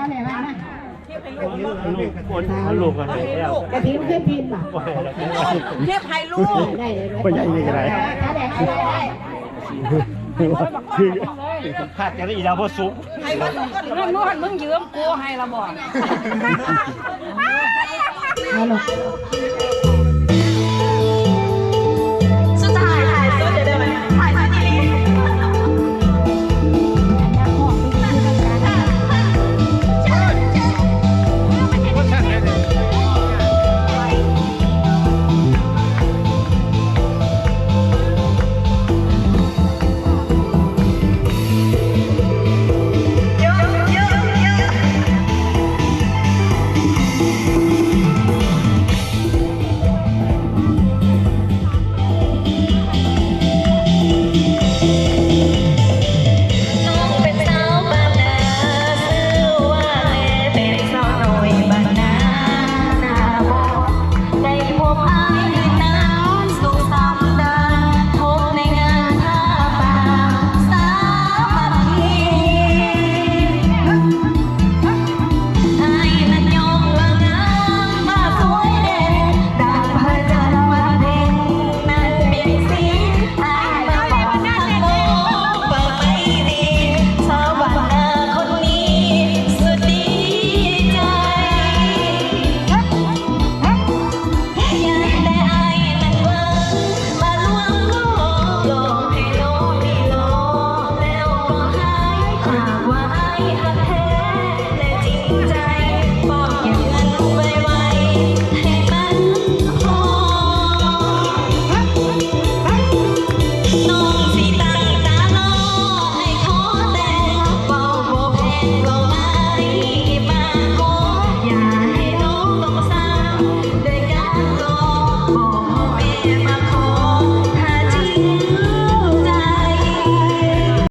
าแม่มานะลูกคนเขาลูกกันเลยแล้วกระถิ่นขึ้นพินป่ะเทียบให้ลูกได้เลยไปใหญ่นี่ก็ได้ถ้าแดงได้ได้คือคาดจะได้อีดาวพสุกให้มันลูกก็มึงนวดมึงยืมกูให้ละบ่เอาลูก why